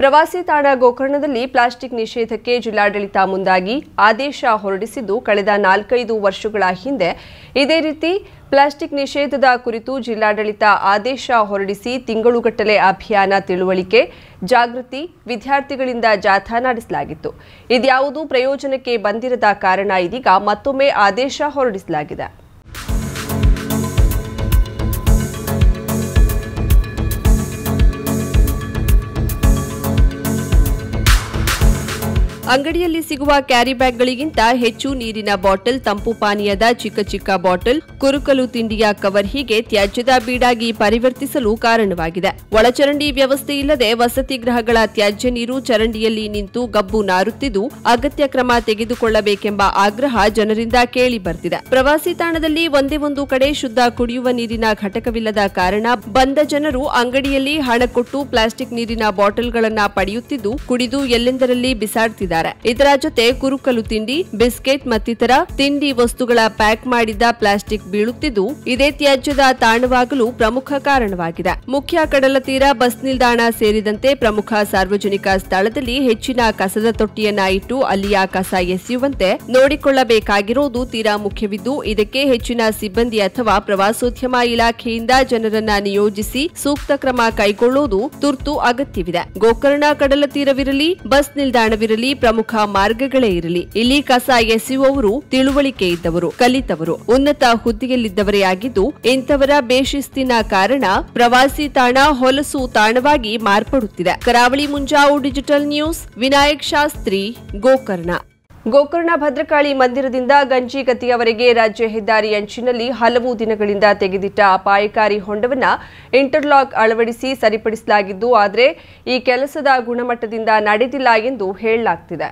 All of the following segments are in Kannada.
ಪ್ರವಾಸಿ ತಾಣ ಗೋಕರ್ಣದಲ್ಲಿ ಪ್ಲಾಸ್ಟಿಕ್ ನಿಷೇಧಕ್ಕೆ ಜಿಲ್ಲಾಡಳಿತ ಮುಂದಾಗಿ ಆದೇಶ ಹೊರಡಿಸಿದ್ದು ಕಳೆದ ನಾಲ್ಕೈದು ವರ್ಷಗಳ ಹಿಂದೆ. ಇದೇ ರೀತಿ ಪ್ಲಾಸ್ಟಿಕ್ ನಿಷೇಧದ ಕುರಿತು ಜಿಲ್ಲಾಡಳಿತ ಆದೇಶ ಹೊರಡಿಸಿ ತಿಂಗಳುಗಟ್ಟಲೆ ಅಭಿಯಾನ ತಿಳುವಳಿಕೆ, ಜಾಗೃತಿ, ವಿದ್ಯಾರ್ಥಿಗಳಿಂದ ಜಾಥಾ ನಡೆಸಲಾಗಿತ್ತು. ಇದ್ಯಾವುದೂ ಪ್ರಯೋಜನಕ್ಕೆ ಬಂದಿರದ ಕಾರಣ ಇದೀಗ ಮತ್ತೊಮ್ಮೆ ಆದೇಶ ಹೊರಡಿಸಲಾಗಿದೆ. ಅಂಗಡಿಯಲ್ಲಿ ಸಿಗುವ ಕ್ಯಾರಿ ಬ್ಯಾಗ್ಗಳಿಗಿಂತ ಹೆಚ್ಚು ನೀರಿನ ಬಾಟಲ್, ತಂಪು ಪಾನೀಯದ ಚಿಕ್ಕ ಚಿಕ್ಕ ಬಾಟಲ್, ಕುರುಕಲು ತಿಂಡಿಯ ಕವರ್ ಹೀಗೆ ತ್ಯಾಜ್ಯದ ಬೀಡಾಗಿ ಪರಿವರ್ತಿಸಲು ಕಾರಣವಾಗಿದೆ. ಒಳಚರಂಡಿ ವ್ಯವಸ್ಥೆ ಇಲ್ಲದೆ ವಸತಿ ಗೃಹಗಳ ತ್ಯಾಜ್ಯ ನೀರು ಚರಂಡಿಯಲ್ಲಿ ನಿಂತು ಗಬ್ಬು ನಾರುತ್ತಿದ್ದು ಅಗತ್ಯ ಕ್ರಮ ತೆಗೆದುಕೊಳ್ಳಬೇಕೆಂಬ ಆಗ್ರಹ ಜನರಿಂದ ಕೇಳಿ ಬರ್ತಿದೆ ಪ್ರವಾಸಿ ತಾಣದಲ್ಲಿ ಒಂದೇ ಒಂದು ಕಡೆ ಶುದ್ಧ ಕುಡಿಯುವ ನೀರಿನ ಘಟಕವಿಲ್ಲದ ಕಾರಣ ಬಂದ ಜನರು ಅಂಗಡಿಯಲ್ಲಿ ಹಣ ಕೊಟ್ಟು ಪ್ಲಾಸ್ಟಿಕ್ ನೀರಿನ ಬಾಟಲ್ಗಳನ್ನು ಪಡೆಯುತ್ತಿದ್ದು ಕುಡಿದು ಎಲ್ಲೆಂದರಲ್ಲಿ ಬಿಸಾಡ್ತಿದ್ದಾರೆ. ಇದರ ಜೊತೆ ಕುರುಕಲು ತಿಂಡಿ, ಬಿಸ್ಕೆಟ್ ಮತ್ತಿತರ ತಿಂಡಿ ವಸ್ತುಗಳ ಪ್ಯಾಕ್ ಮಾಡಿದ್ದ ಪ್ಲಾಸ್ಟಿಕ್ ಬೀಳುತ್ತಿದ್ದು, ಇದೇ ತ್ಯಾಜ್ಯದ ತಾಣವಾಗಲು ಪ್ರಮುಖ ಕಾರಣವಾಗಿದೆ. ಮುಖ್ಯ ಕಡಲ ತೀರ, ಬಸ್ ನಿಲ್ದಾಣ ಸೇರಿದಂತೆ ಪ್ರಮುಖ ಸಾರ್ವಜನಿಕ ಸ್ಥಳದಲ್ಲಿ ಹೆಚ್ಚಿನ ಕಸದ ತೊಟ್ಟಿಯನ್ನ ಇಟ್ಟು ಅಲ್ಲಿಯ ಕಸ ಎಸೆಯುವಂತೆ ನೋಡಿಕೊಳ್ಳಬೇಕಾಗಿರೋದು ತೀರಾ ಮುಖ್ಯವಿದ್ದು, ಇದಕ್ಕೆ ಹೆಚ್ಚಿನ ಸಿಬ್ಬಂದಿ ಅಥವಾ ಪ್ರವಾಸೋದ್ಯಮ ಇಲಾಖೆಯಿಂದ ಜನರನ್ನ ನಿಯೋಜಿಸಿ ಸೂಕ್ತ ಕ್ರಮ ಕೈಗೊಳ್ಳುವುದು ತುರ್ತು ಅಗತ್ಯವಿದೆ. ಗೋಕರ್ಣ ಕಡಲ ತೀರವಿರಲಿ, ಬಸ್ ನಿಲ್ದಾಣವಿರಲಿ ಪ್ರಮುಖ ಮಾರ್ಗಗಳೇ ಇರಲಿ. ಇಲ್ಲಿ ಕಸ ಎಸೆಯುವವರು ತಿಳುವಳಿಕೆ ಇದ್ದವರು, ಕಲಿತವರು. ಉನ್ನತ ಹುದ್ದೆಯಲ್ಲಿದ್ದವರೇ ಆಗಿದ್ದು, ಇಂಥವರ ಬೇಶಿಸ್ತಿನ ಕಾರಣ ಪ್ರವಾಸಿ ತಾಣ ಹೊಲಸು ತಾಣವಾಗಿ ಮಾರ್ಪಡುತ್ತಿದೆ. Karavali Munjavu digital news, Vinayak Shastri, Gokarna. Gokarna Bhadrakali ಮಂದಿರದಿಂದ ಗಂಜಿಗತಿಯವರೆಗೆ ರಾಜ್ಯ ಹೆದ್ದಾರಿ ಅಂಚಿನಲ್ಲಿ ಹಲವು ದಿನಗಳಿಂದ ತೆಗೆದಿಟ್ಟ ಅಪಾಯಕಾರಿ ಹೊಂಡವನ್ನು ಇಂಟರ್ಲಾಕ್ ಅಳವಡಿಸಿ ಸರಿಪಡಿಸಲಾಗಿದ್ದು, ಆದರೆ ಈ ಕೆಲಸದ ಗುಣಮಟ್ಟದಿಂದ ನಡೆದಿಲ್ಲ ಎಂದು ಹೇಳಲಾಗ್ತಿದೆ.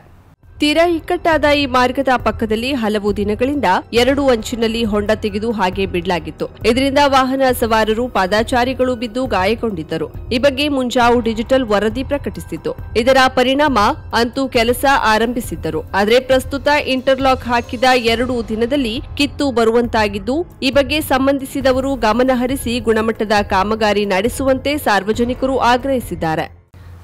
ತೀರಾ ಇಕ್ಕಟ್ಟಾದ ಈ ಮಾರ್ಗದ ಪಕ್ಕದಲ್ಲಿ ಹಲವು ದಿನಗಳಿಂದ ಎರಡು ಅಂಚಿನಲ್ಲಿ ಹೊಂಡ ತೆಗೆದು ಹಾಗೆ ಬಿಡಲಾಗಿತ್ತು. ಇದರಿಂದ ವಾಹನ ಸವಾರರು, ಪಾದಾಚಾರಿಗಳು ಬಿದ್ದು ಗಾಯಗೊಂಡಿದ್ದರು. ಈ ಬಗ್ಗೆ ಮುಂಜಾವು ಡಿಜಿಟಲ್ ವರದಿ ಪ್ರಕಟಿಸಿತ್ತು. ಇದರ ಪರಿಣಾಮ ಅಂತೂ ಕೆಲಸ ಆರಂಭಿಸಿದ್ದರು. ಆದರೆ ಪ್ರಸ್ತುತ ಇಂಟರ್ಲಾಕ್ ಹಾಕಿದ ಎರಡು ದಿನದಲ್ಲಿ ಕಿತ್ತು ಬರುವಂತಾಗಿದ್ದು, ಈ ಬಗ್ಗೆ ಸಂಬಂಧಿಸಿದವರು ಗಮನಹರಿಸಿ ಗುಣಮಟ್ಟದ ಕಾಮಗಾರಿ ನಡೆಸುವಂತೆ ಸಾರ್ವಜನಿಕರು ಆಗ್ರಹಿಸಿದ್ದಾರೆ.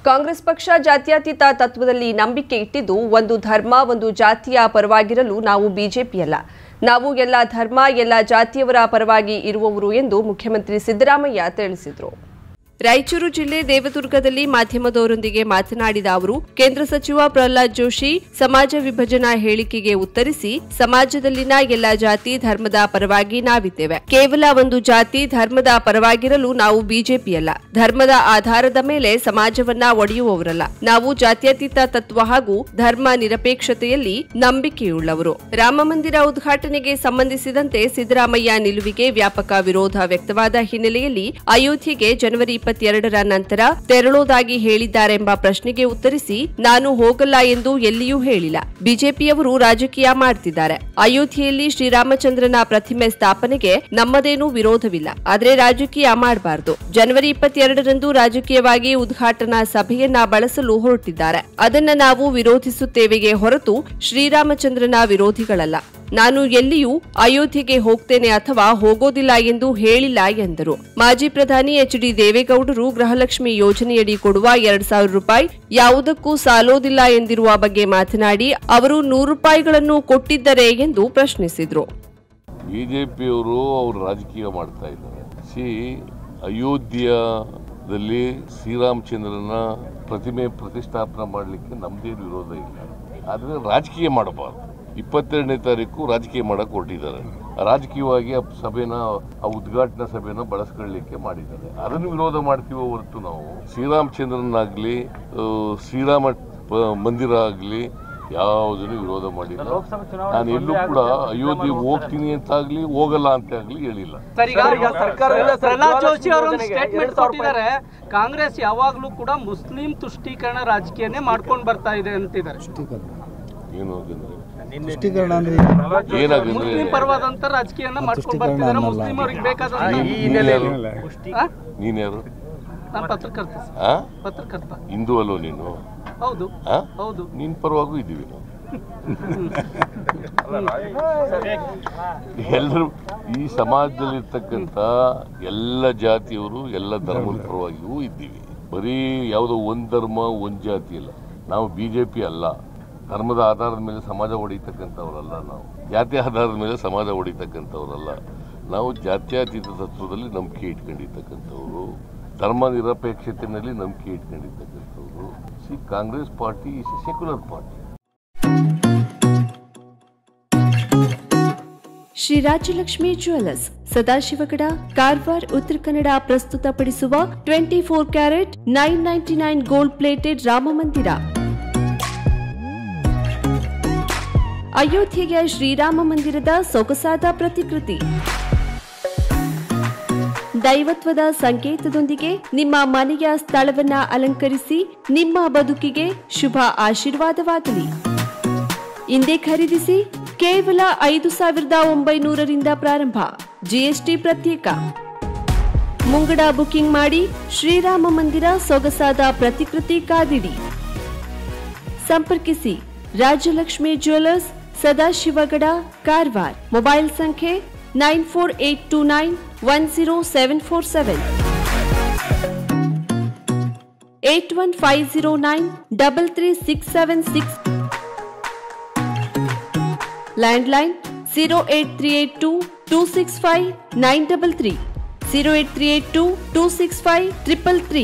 ಕಾಂಗ್ರೆಸ್ ಪಕ್ಷ ಜಾತ್ಯತೀತ ತತ್ವದಲ್ಲಿ ನಂಬಿಕೆ ಇಟ್ಟಿದ್ದು ಒಂದು ಧರ್ಮ, ಒಂದು ಜಾತಿಯ ಪರವಾಗಿರಲು ನಾವು ಬಿಜೆಪಿಯಲ್ಲ. ನಾವು ಎಲ್ಲ ಧರ್ಮ, ಎಲ್ಲ ಜಾತಿಯವರ ಪರವಾಗಿ ಇರುವವರು ಎಂದು ಮುಖ್ಯಮಂತ್ರಿ ಸಿದ್ದರಾಮಯ್ಯ ತಿಳಿಸಿದರು. ರಾಯಚೂರು ಜಿಲ್ಲೆ ದೇವದುರ್ಗದಲ್ಲಿ ಮಾಧ್ಯಮದವರೊಂದಿಗೆ ಮಾತನಾಡಿದ ಅವರು, ಕೇಂದ್ರ ಸಚಿವ ಪ್ರಹ್ಲಾದ್ ಜೋಶಿ ಸಮಾಜ ವಿಭಜನಾ ಹೇಳಿಕೆಗೆ ಉತ್ತರಿಸಿ, ಸಮಾಜದಲ್ಲಿನ ಎಲ್ಲ ಜಾತಿ ಧರ್ಮದ ಪರವಾಗಿ ನಾವಿದ್ದೇವೆ. ಕೇವಲ ಒಂದು ಜಾತಿ ಧರ್ಮದ ಪರವಾಗಿರಲು ನಾವು ಬಿಜೆಪಿಯಲ್ಲ. ಧರ್ಮದ ಆಧಾರದ ಮೇಲೆ ಸಮಾಜವನ್ನ ಒಡೆಯುವವರಲ್ಲ. ನಾವು ಜಾತ್ಯತೀತ ತತ್ವ ಹಾಗೂ ಧರ್ಮ ನಿರಪೇಕ್ಷತೆಯಲ್ಲಿ ನಂಬಿಕೆಯುಳ್ಳವರು. ರಾಮ ಮಂದಿರ ಉದ್ಘಾಟನೆಗೆ ಸಂಬಂಧಿಸಿದಂತೆ ಸಿದ್ದರಾಮಯ್ಯ ನಿಲುವಿಗೆ ವ್ಯಾಪಕ ವಿರೋಧ ವ್ಯಕ್ತವಾದ ಹಿನ್ನೆಲೆಯಲ್ಲಿ ಅಯೋಧ್ಯೆಗೆ ಜನವರಿ ಇಪ್ಪತ್ತೆರಡರ ನಂತರ ತೆರಳೋದಾಗಿ ಹೇಳಿದ್ದಾರೆಂಬ ಪ್ರಶ್ನೆಗೆ ಉತ್ತರಿಸಿ, ನಾನು ಹೋಗಲ್ಲ ಎಂದು ಎಲ್ಲಿಯೂ ಹೇಳಿಲ್ಲ. ಬಿಜೆಪಿಯವರು ರಾಜಕೀಯ ಮಾಡುತ್ತಿದ್ದಾರೆ ಅಯೋಧ್ಯೆಯಲ್ಲಿ ಶ್ರೀರಾಮಚಂದ್ರನ ಪ್ರತಿಮೆ ಸ್ಥಾಪನೆಗೆ ನಮ್ಮದೇನೂ ವಿರೋಧವಿಲ್ಲ. ಆದರೆ ರಾಜಕೀಯ ಮಾಡಬಾರದು. ಜನವರಿ ಇಪ್ಪತ್ತೆರಡರಂದು ರಾಜಕೀಯವಾಗಿ ಉದ್ಘಾಟನಾ ಸಭೆಯನ್ನ ಬಳಸಲು ಹೊರಟಿದ್ದಾರೆ. ಅದನ್ನ ನಾವು ವಿರೋಧಿಸುತ್ತೇವೆಗೆ ಹೊರತು ಶ್ರೀರಾಮಚಂದ್ರನ ವಿರೋಧಿಗಳಲ್ಲ. ನಾನು ಎಲ್ಲಿಯೂ ಅಯೋಧ್ಯೆಗೆ ಹೋಗ್ತೇನೆ ಅಥವಾ ಹೋಗೋದಿಲ್ಲ ಎಂದು ಹೇಳಿಲ್ಲ ಎಂದರು. ಮಾಜಿ ಪ್ರಧಾನಿ ಎಚ್ ಡಿ ದೇವೇಗೌಡರು ಗೃಹಲಕ್ಷ್ಮಿ ಯೋಜನೆಯಡಿ ಕೊಡುವ ಎರಡ್ ಸಾವಿರ ರೂಪಾಯಿ ಯಾವುದಕ್ಕೂ ಸಾಲೋದಿಲ್ಲ ಎಂದಿರುವ ಬಗ್ಗೆ ಮಾತನಾಡಿ ಅವರು ನೂರು ರೂಪಾಯಿಗಳನ್ನು ಕೊಟ್ಟಿದ್ದರೆ ಎಂದು ಪ್ರಶ್ನಿಸಿದರು. ಬಿಜೆಪಿಯವರು ಅವರು ರಾಜಕೀಯ ಮಾಡ್ತಾ ಇದ್ದಾರೆ. ಸಿ, ಅಯೋಧ್ಯದಲ್ಲಿ ಶ್ರೀರಾಮಚಂದ್ರನ ಪ್ರತಿಮೆ ಪ್ರತಿಷ್ಠಾಪನೆ ಮಾಡಲಿಕ್ಕೆ ನಮ್ದೇನು ವಿರೋಧ ಇಲ್ಲ. ಆದರೆ ರಾಜಕೀಯ ಮಾಡಬಾರ್ದು. ಇಪ್ಪತ್ತೆರಡನೇ ತಾರೀಕು ರಾಜಕೀಯ ಮಾಡಕ್ಕೆ ಹೊರಟಿದ್ದಾರೆ. ರಾಜಕೀಯವಾಗಿ ಆ ಸಭೆನ ಆ ಉದ್ಘಾಟನಾ ಸಭೆನ ಬಳಸ್ಕೊಳ್ಳಿಕ್ಕೆ ಮಾಡಿದ್ದಾರೆ. ಅದನ್ನು ವಿರೋಧ ಮಾಡ್ತೀವಿ ಹೊರತು ನಾವು ಶ್ರೀರಾಮಚಂದ್ರನಾಗ್ಲಿ ಶ್ರೀರಾಮ ಪ- ಮಂದಿರ ಆಗಲಿ ಯಾವುದನ್ನು ವಿರೋಧ ಮಾಡಿಲ್ಲ. ನಾನು ಎಲ್ಲೂ ಕೂಡ ಅಯೋಧ್ಯೆಗೆ ಹೋಗ್ತೀನಿ ಅಂತಾಗ್ಲಿ ಹೋಗಲ್ಲ ಅಂತ ಆಗ್ಲಿ ಹೇಳಿಲ್ಲ. ಪ್ರಹ್ಲಾದ್ ಜೋಶಿ ಸ್ಟೇಟ್ಮೆಂಟ್ ಕೊಟ್ಟಿದ್ದಾರೆ. ಕಾಂಗ್ರೆಸ್ ಯಾವಾಗ್ಲೂ ಕೂಡ ಮುಸ್ಲಿಂ ತುಷ್ಟೀಕರಣ ರಾಜಕೀಯನೇ ಮಾಡ್ಕೊಂಡು ಬರ್ತಾ ಇದೆ ಅಂತಿದ್ದಾರೆ. ಏನು ಹಾಗಂದ್ರೆ? ತುಷ್ಟೀಕರಣ ಅಂದ್ರೆ ಏನಾಗಂದ್ರೆ ಮುಸ್ಲಿಂ ಪರವಾದಂತ ರಾಜಕೀಯನ ಮಾಡ್ಕೊಂಡು ಬರ್ತಿದ್ದಾರೆ ಮುಸ್ಲಿಂ ಅವ್ರಿಗೆ ಬೇಕಾದಂತ ನೀನ್ಯಾರು ಆ? ನೀನ್ಯಾರು ನಾನು ಪತ್ರಕರ್ತ ಸರ್. ಪತ್ರಕರ್ತ. ಹಿಂದೂ ಅಲ್ಲೋ ನೀನು? ಹೌದು. ಆ? ಹೌದು. ನಿನ್ ಪರವಾಗೂ ಇದ್ದೀವಿ ನಾವು. ಎಲ್ಲರೂ ಈ ಸಮಾಜದಲ್ಲಿರ್ತಕ್ಕಂಥ ಎಲ್ಲ ಜಾತಿಯವರು ಎಲ್ಲ ಧರ್ಮದ ಪರವಾಗಿಯೂ ಇದ್ದೀವಿ. ಬರೀ ಯಾವುದೋ ಒಂದ್ ಧರ್ಮ ಒಂದ್ ಜಾತಿ ಇಲ್ಲ ನಾವು ಬಿ ಜೆ ಪಿ ಅಲ್ಲ. ಧರ್ಮದ ಆಧಾರದ ಮೇಲೆ ಸಮಾಜ ಹೊಡಿತಕ್ಕಂಥವ್ರಲ್ಲ ನಾವು. ಜಾತಿ ಆಧಾರದ ಮೇಲೆ ಸಮಾಜ ಹೊಡಿತಕ್ಕಂಥವ್ರಲ್ಲ ನಾವು ಜಾತ್ಯಾತೀತ ತತ್ವದಲ್ಲಿ ನಂಬಿಕೆ ಇಟ್ಕೊಂಡಿರ್ತಕ್ಕಂಥವ್ರು. ಧರ್ಮ ನಿರಪೇಕ್ಷತೆಯಲ್ಲಿ ನಂಬಿಕೆ ಇಟ್ಕೊಂಡಿರ್ತಕ್ಕಂಥವ್ರು. See Congress party is a secular party. Shri Rajalakshmi jewellers Sadashivgad, Karwar, Uttara Kannada ಪ್ರಸ್ತುತಪಡಿಸುವ twenty four carat nine ninety nine gold plated Rama ಅಯೋಧ್ಯೆಯ ಶ್ರೀರಾಮ ಮಂದಿರದ ಸೊಗಸಾದ ಪ್ರತಿಕೃತಿ. ದೈವತ್ವದ ಸಂಕೇತದೊಂದಿಗೆ ನಿಮ್ಮ ಮನೆಯ ಸ್ಥಳವನ್ನ ಅಲಂಕರಿಸಿ ನಿಮ್ಮ ಬದುಕಿಗೆ ಶುಭ ಆಶೀರ್ವಾದವಾಗಲಿ. ಇಂದೇ ಖರೀದಿಸಿ ಕೇವಲ ಐದು ಸಾವಿರದ ಒಂಬೈನೂರರಿಂದ ಪ್ರಾರಂಭ. ಜಿಎಸ್ಟಿ ಪ್ರತ್ಯೇಕ. ಮುಂಗಡ ಬುಕಿಂಗ್ ಮಾಡಿ ಶ್ರೀರಾಮ ಮಂದಿರ ಸೊಗಸಾದ ಪ್ರತಿಕೃತಿ ಕಾದಿಡಿ. ಸಂಪರ್ಕಿಸಿ ರಾಜಲಕ್ಷ್ಮಿ ಜ್ಯುವೆಲ್ಲರ್ಸ್ ಸದಾಶಿವಗಡ ಕಾರವಾರ ಮೊಬೈಲ್ ಸಂಖ್ಯೆ nine four eight two nine one zero seven four seven eight one five zero nine double three six seven six landline zero eight three eight two two six five nine double three zero eight three eight two two six five triple three